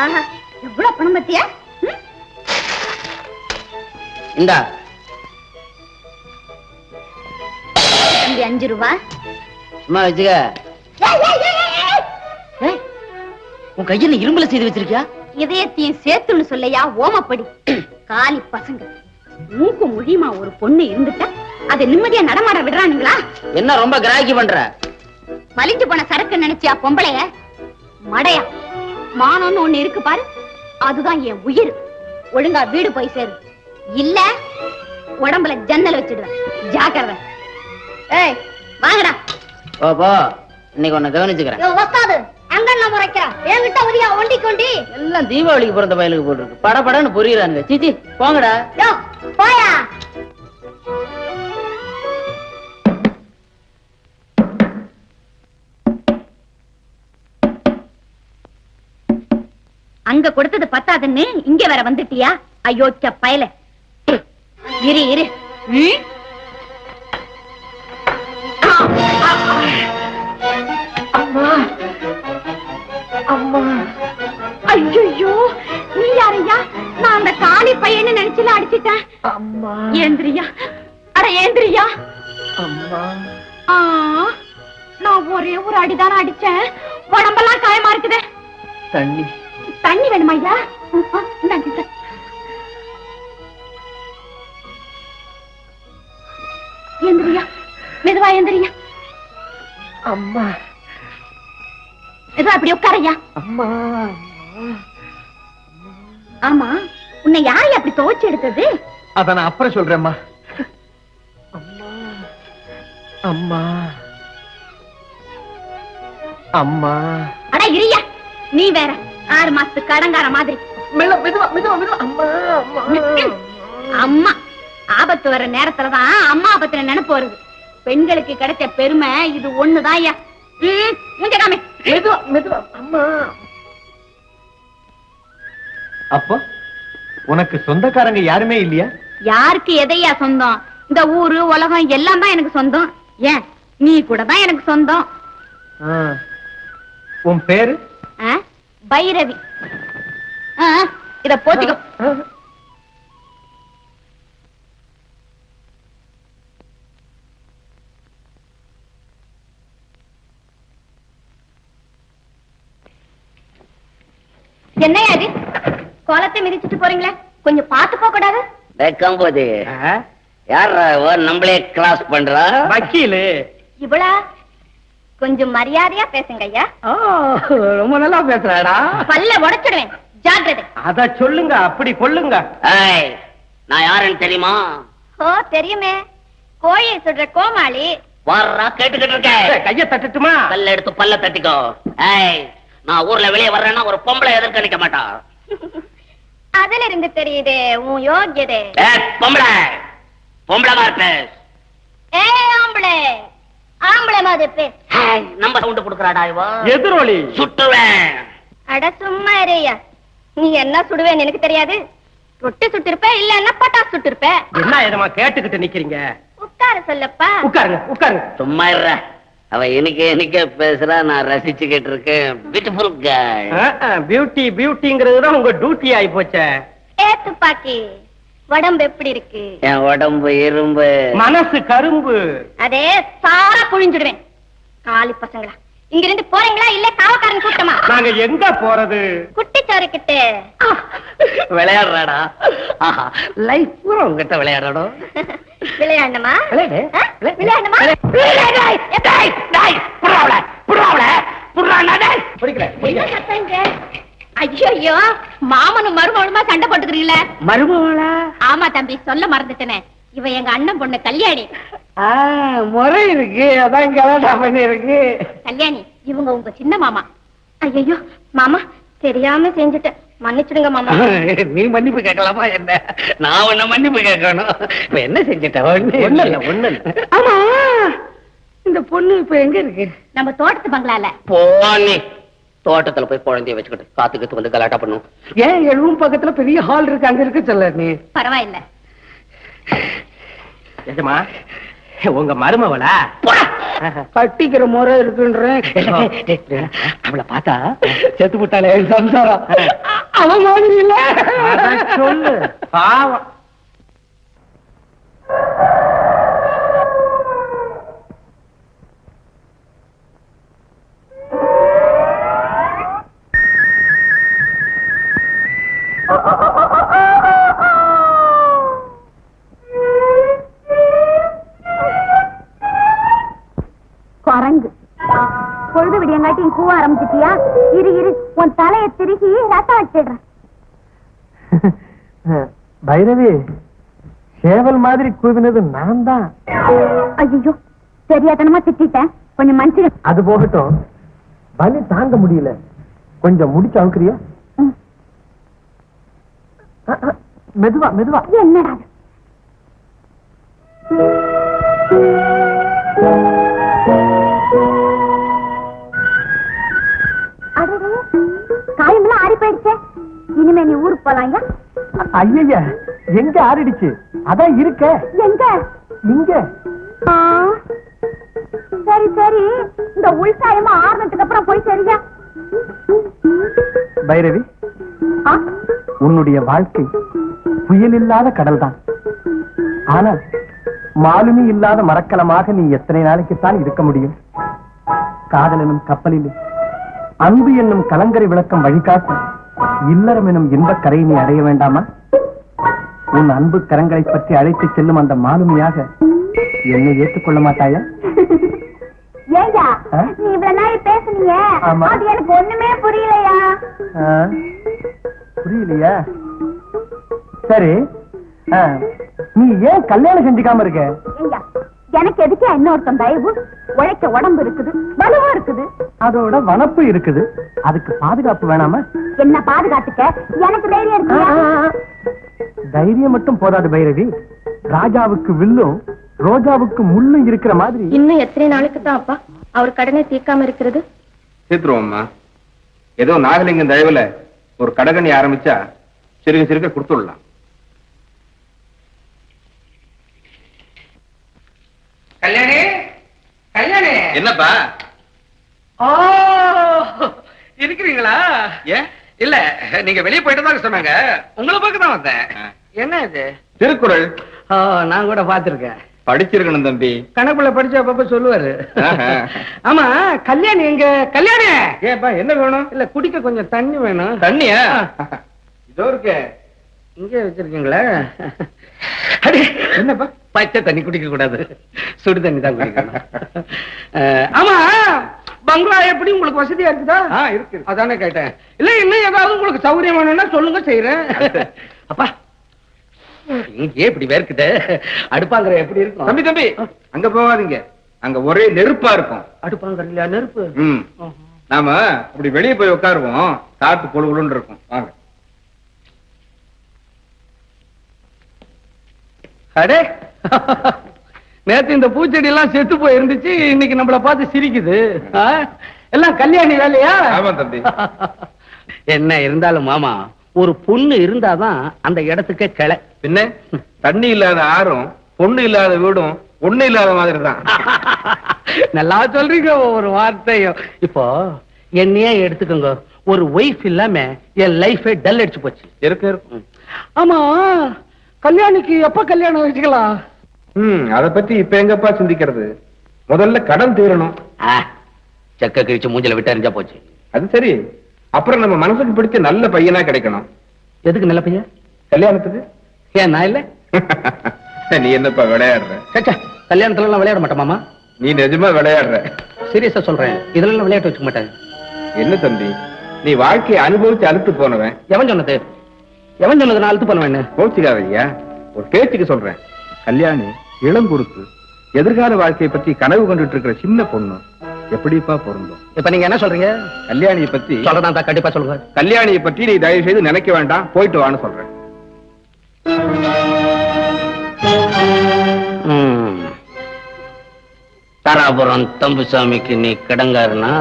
ஆஹா எவ்வளவு பணம் பத்தியா? இந்தா. தம்பி அஞ்சு ரூபா. சும்மா வச்சுக்க. உன் கையில இரும்புல செய்து வச்சிருக்கியா? இதயத்தையும் சேர்த்துன்னு சொல்லையா ஓமப்படி? காலி பசங்க. மூக்கு மொழியுமா ஒரு பொண்ணு இருந்துட்டா அதை நிம்மதியா நடமாட விடுறானுங்களா? என்ன ரொம்ப கிராக்கி பண்ற? வலிஞ்சு போன சரக்கு நினைச்சியா பொம்பளைய? மடையா. மானம்னு ஒண்ணு இருக்கு பாரு. அதுதான் என் உயிர். ஒழுங்கா வீடு போய் சேரு. இல்ல உடம்புல ஜன்னல் வச்சிடுவேன். ஜாக்கிரதை. ஏய் வாங்கடா. போ போ இன்னைக்கு உன்னை கவனிச்சுக்கிறேன். ஒத்தாது அங்க நான் முறைக்கிறேன் என்கிட்ட உரியா ஒண்டி கொண்டி. எல்லாம் தீபாவளிக்கு பிறந்த பயலுக்கு போட்டுருக்கு. படபடன்னு புரியுறானுங்க. சீச்சி போங்கடா. போயா. அங்க கொடுத்தது பத்தாதுன்னு இங்க வேற வந்துட்டியா? ஐயோச்ச பயல. இரு இரு. ம்? ஐயோ நீ யாரையா? நான் அந்த காளி பையன்னு நினைச்சுல அடிச்சிட்டேன். ஏந்திரியா? அட ஏந்திரியா? ஆ, நான் ஒரே ஒரு அடிதான அடிச்சேன். உடம்பெல்லாம் காயமா இருக்குதே. தண்ணி. தண்ணி வேணுமா ஐயா. ஏந்திரியா மெதுவா ஏந்திரியா. அம்மா. மெதுவா அப்படி உட்காரையா அம்மா. ஆமா உன்னை யார் அப்படி துவைச்சு எடுத்தது? அத நான் அப்புறம் சொல்றேம்மா. அம்மா அம்மா. அம்மா. அட இரியா நீ வேற. ஆறு மாசத்து கடங்கார மாதிரி. மெல்ல மெதுவா மெதுவா மெதுவா. அம்மா அம்மா. அம்மா ஆபத்து வர நேரத்துலதான் அம்மா ஆபத்துல நினைப்பு வருது. பெண்களுக்கு கிடைச்ச பெருமை இது ஒண்ணுதான் ஐயா. ம், மூஞ்ச காமி. மெதுவா மெதுவா. அம்மா. அப்போ உனக்கு சொந்தக்காரங்க யாருமே இல்லையா? யாருக்கு எதையா சொந்தம்? இந்த ஊரு உலகம் எல்லாம் தான் எனக்கு சொந்தம். ஏன் நீ கூட தான் எனக்கு சொந்தம். உன் பேரு? பைரவி. ஆ, இத போத்திக்கோ. என்னையா அது கோலத்தை மிதிச்சிட்டு போறீங்களே? கொஞ்சம் பார்த்து போக கூடாது வெக்கம்போது ஆ? யார் நம்மளே கிளாஸ் பண்றா? வக்கீலு. இவளா? கொஞ்சம் மரியாதையா பேசுங்க ஐயா. ஆ, ரொம்ப நல்லா பேசுறாடா. பல்ல உடைச்சிடுவேன். ஜாக்கிரதை. அத சொல்லுங்க அப்படி கொள்ளுங்க நான் யாருன்னு தெரியுமா? ஓ தெரியுமே. கோழியை சுடுற கோமாளி. வர்றா கேட்டுக்கிட்டு இருக்கேன் கைய தட்டட்டுமா? பல்ல எடுத்து பல்ல தட்டிக்கோ. ஏய் நான் ஊர்ல வெளியே வர்றேன்னா ஒரு பொம்பளை எதிர்க்க நிக்க மாட்டா. அதுல இருந்து தெரியுது உன் யோகியதே பொம்பளை. பொம்பளை மாதிரி பேசு. ஏ ஆம்பளை. ஆம்பளை மாதிரி ஏய், நம்ம சவுண்ட் குடுக்கறாடா இவ? எதிரொலி. சுட்டுவேன். அட சும்மா இறையா நீ என்ன சுடுவேன்னு எனக்கு தெரியாது. ரொட்டி சுட்டிருப்ப இல்லன்னா பட்டாசு சுட்டிருப்ப. என்ன இதமா கேட்டுக்கிட்டு நிக்கிறீங்க? உட்கார சொல்லப்பா. உட்காருங்க உட்காருங்க. சும்மா இருற. அவ எனக்கு எனக்கு பேசுறா நான் ரசிச்சுக்கிட்டு இருக்கேன். பியூட்டிஃபுல் கேர்ள் பியூட்டி பியூட்டிங்கிறது தான் உங்க டியூட்டி ஆயி போச்சே. ஏ துப்பாக்கி உடம்பு எப்படி இருக்கு? என் உடம்பு இரும்பு. மனசு கரும்பு. அதே சாரா புழிஞ்சுடுவேன். காலி பசங்களா. இங்க இருந்து போறீங்களா? இல்ல காவக்காரன் கூட்டமா? நாங்க எங்க போறது? குட்டிச்சோறு கிட்ட விளையாடுறாடா லைஃப் பூரா உங்ககிட்ட விளையாடணும் விளையாடணுமா? விளையாடு. ஆ? விளையாடணுமா? என்ன சத்தங்க ஐயோ மாமனும் மருமகளுமா சண்டை போட்டுக்கிறீங்களே? மருமகளா? ஆமா தம்பி சொல்ல மறந்துட்டேனே. இவ எங்க அண்ணன் பொண்ணு கல்யாணி. முறை இருக்கு. அதான் கலாட்டா பண்ணி இருக்கு கல்யாணி இவங்க உங்க சின்ன மாமா. ஐயோ மாமா தெரியாம செஞ்சுட்டேன் மன்னிச்சிடுங்க மாமா. நீ மன்னிப்பு கேட்கலாமா என்ன? நான் உன்ன மன்னிப்பு கேட்கணும். இப்ப என்ன செஞ்சிட்ட? ஒண்ணு ஒண்ணு இல்ல ஒண்ணு இல்ல. ஆமா இந்த பொண்ணு இப்ப எங்க இருக்கு? நம்ம தோட்டத்து பங்களால. போனே தோட்டத்துல போய் குழந்தைய வச்சுக்கிட்டு காத்துக்கிட்டு வந்து கலாட்டா பண்ணும் ஏன் எழுவும் பக்கத்துல பெரிய ஹால் இருக்கு அங்க இருக்கு சொல்ல நீ? பரவாயில்ல. எஜமா உங்க மருமவளா. கட்டிக்கிற முறை இருக்குன்றேன். அவளை பார்த்தா? செத்து விட்டாளே என் சம்சாரம் அவன் மாதிரி இல்ல. சொல்லு பாவம். ஆரம்பிச்சிட்டியா இரு இரு. உன் தலைய திருகி ரத்தம் வச்சிடுறேன். பைரவி சேவல் மாதிரி கூவினது நான் தான் ஐயோ தெரியாதனமா திட்டிட்டேன். கொஞ்சம் மனுஷங்க அது போகட்டும். வலி தாங்க முடியல. கொஞ்சம் முடிச்சு அவுக்குறியா. மெதுவா மெதுவா. என்னடா ஐயா எங்க ஆறிடுச்சு? அதான் இருக்க. எங்க? இங்க. சரி சரி. இந்த உள்சாயமா ஆறுனதுக்கு அப்புறம் போய் சரியா பைரவி உன்னுடைய வாழ்க்கை புயல் இல்லாத கடல் தான் ஆனால் மாலுமி இல்லாத மரக்கலமாக நீ எத்தனை நாளைக்குத்தான் இருக்க முடியும்? காதல் எனும் கப்பலில் அன்பு என்னும் கலங்கரை விளக்கம் வழிகாட்ட இல்லறம் எனும் இன்பக் கரையை நீ அடைய வேண்டாமா? உன் அன்பு கரங்களை பற்றி அழைத்துச் செல்லும் அந்த மாலுமியாக என்னை ஏற்றுக்கொள்ள மாட்டாயா? நீ இவ்வளவு நாள் பேசுனீங்க. ஆமா. அது எனக்கு ஒண்ணுமே புரியலையா? புரியலையா? சரி. நீ ஏன் கல்யாணம் செஞ்சுக்காம இருக்க? எனக்கு எதுக்கு இன்னொருத்தன் தயவு? உழைக்க உடம்பு இருக்குது பலமும் இருக்குது. அதோட வனப்பு இருக்குது. அதுக்கு பாதுகாப்பு வேணாமா? என்ன பாதுகாத்துக்க? எனக்கு தைரியம் இருக்குயா தைரியம் மட்டும் போதாது பைரவி. ராஜாவுக்கு வில்லும் ரோஜாவுக்கு முள்ளும் இருக்கிற மாதிரி. இன்னும் எத்தனை நாளுக்கு தான் அப்பா? அவர் கடனை தீர்க்காம இருக்கிறது? சேர்த்துருவோம்மா ஏதோ நாகலிங்கம் தயவுல ஒரு கடகணி ஆரம்பிச்சா சிறுக சிறுக கொடுத்துடலாம். கல்யாணி? கல்யாணி? என்னப்பா? ஓ இருக்கிறீங்களா? ஏன்? இல்ல நீங்க வெளிய போயிட்டு தான் சொன்னாங்க. உங்களை பார்க்க தான் வந்தேன். என்ன இது? திருக்குறள். நான் கூட பாத்திருக்கேன் படிச்சிருக்கணும் தம்பி. கணக்குள்ள படிச்சு அப்பப்ப சொல்லுவாரு. ஆமா கல்யாணி எங்க? கல்யாணி! ஏப்பா என்ன வேணும்? இல்ல குடிக்க கொஞ்சம் தண்ணி வேணும். தண்ணியா? இதோ இருக்கு. இங்கே வச்சிருக்கீங்களா? என்னப்பா? பச்சை தண்ணி குடிக்க கூடாது சுடு தண்ணி தான் குடிக்கணும். ஆமா பங்களா எப்படி உங்களுக்கு வசதியா இருக்குதா? இருக்கு. அதானே கேட்டேன். இல்ல இன்னும் ஏதாவது உங்களுக்கு சௌகரியம் வேணும்னா சொல்லுங்க செய்யறேன் அப்பா இங்கே இப்படி வேர்க்குது. அடுப்பாங்கிற எப்படி இருக்கும்? தம்பி தம்பி அங்க போகாதீங்க. அங்க ஒரே நெருப்பா இருக்கும். அடுப்பாங்கிற இல்லையா நெருப்பு நாம அப்படி வெளியே போய் உட்காருவோம். காத்து பொழுகுன்னு இருக்கும். வாங்க. அடே. நேத்து இந்த பூச்செடி எல்லாம் செத்து போய் இருந்துச்சு இன்னைக்கு நம்மள பார்த்து சிரிக்குது? எல்லாம் கல்யாணி வேலையா? ஆமா தம்பி. என்ன இருந்தாலும் மாமா ஒரு பொண்ணு இருந்தாதான் அந்த இடத்துக்கே கிளை. பின்ன தண்ணி இல்லாத ஆறும் பொண்ணு இல்லாத வீடும் ஒண்ணு இல்லாத மாதிரி தான் நல்லா சொல்றீங்க ஒரு வார்த்தையும். இப்போ என்னையே எடுத்துக்கோங்க. ஒரு ஒய்ஃப் இல்லாம என் லைஃபே டல் அடிச்சு போச்சு. இருக்கு இருக்கு. ஆமா கல்யாணிக்கு எப்ப கல்யாணம் வச்சுக்கலாம்? ம் அத பத்தி இப்ப எங்கப்பா சிந்திக்கிறது? முதல்ல கடன் தீரணும். செக்க கிழிச்சு மூஞ்சில விட்டு அறிஞ்சா போச்சு. அது சரி. அப்புறம் நம்ம மனசுக்கு பிடிச்ச நல்ல பையனா கிடைக்கணும். எதுக்கு நல்ல பையன்? கல்யாணத்துக்கு? ஏன் நான் இல்ல? நீ என்னப்பா விளையாடுற? சச்சா கல்யாணத்துல எல்லாம் விளையாட மாட்டேன் நீ நிஜமா விளையாடுற? சீரியஸா சொல்றேன். இதுல எல்லாம் விளையாட்டு வச்சுக்க மாட்டேன். என்ன தம்பி? நீ வாழ்க்கையை அனுபவிச்சு அழுத்து போனவன். எவன் சொன்னது? எவன் சொன்னது நான் அழுத்து பண்ணுவேன்னு கோச்சிக்காதையா ஒரு பேச்சுக்கு சொல்றேன். கல்யாணி இளங்குறுக்கு எதிர்கால வாழ்க்கையை பற்றி கனவு கொண்டுட்டு இருக்கிற சின்ன பொண்ணு. எப்படிப்பா பொருந்தும்? இப்ப நீங்க என்ன சொல்றீங்க? கல்யாணியை பத்தி சொல்றதா கண்டிப்பா சொல்லுங்க கல்யாணியை பற்றி நீ தயவு செய்து நினைக்க வேண்டாம். போயிட்டு வான்னு சொல்றேன். தாராபுரம் தம்புசாமிக்கு நீ கடங்காருனா